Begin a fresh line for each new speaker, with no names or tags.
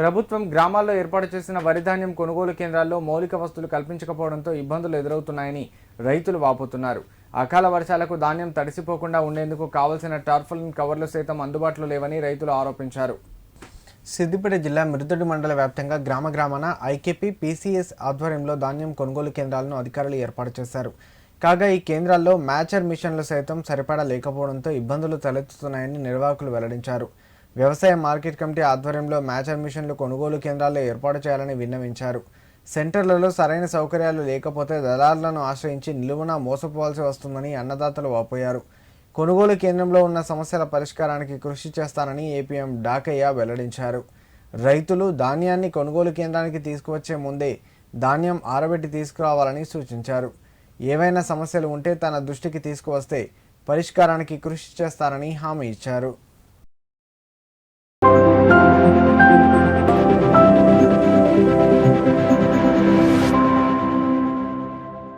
ప్రభుత్వం గ్రామాల్లో ఏర్పాటు చేసిన వరి ధాన్యం కొనుగోలు కేంద్రాల్లో మౌలిక వస్తువులు కల్పించకపోవడంతో ఇబ్బందులు ఎదురవుతున్నాయని రైతులు వాపోతున్నారు. అకాల వర్షాలకు ధాన్యం తడిసిపోకుండా ఉండేందుకు కావలసిన టార్ఫలిన్ కవర్లు సైతం అందుబాటులో లేవని రైతులు ఆరోపించారు. సిద్దిపేట జిల్లా మిరుదొడ్డి మండల వ్యాప్తంగా గ్రామ గ్రామాన ఐకేపీ పీసీఎస్ ఆధ్వర్యంలో ధాన్యం కొనుగోలు కేంద్రాలను అధికారులు ఏర్పాటు చేశారు. కాగా ఈ కేంద్రాల్లో మ్యాచర్ మిషన్లు సైతం సరిపడా లేకపోవడంతో ఇబ్బందులు తలెత్తుతున్నాయని నిర్వాహకులు వెల్లడించారు. వ్యవసాయ మార్కెట్ కమిటీ ఆధ్వర్యంలో మ్యాచర్ మిషన్లు కొనుగోలు కేంద్రాల్లో ఏర్పాటు చేయాలని విన్నవించారు. సెంటర్లలో సరైన సౌకర్యాలు లేకపోతే దళారులను ఆశ్రయించి నిలువున మోసపోవాల్సి వస్తుందని అన్నదాతలు వాపోయారు. కొనుగోలు కేంద్రంలో ఉన్న సమస్యల పరిష్కారానికి కృషి చేస్తానని ఏపీఎం డాకయ్య వెల్లడించారు. రైతులు ధాన్యాన్ని కొనుగోలు కేంద్రానికి తీసుకువచ్చే ముందే ధాన్యం ఆరబెట్టి తీసుకురావాలని సూచించారు. ఏవైనా సమస్యలు ఉంటే తన దృష్టికి తీసుకువస్తే పరిష్కారానికి కృషి చేస్తారని హామీ ఇచ్చారు.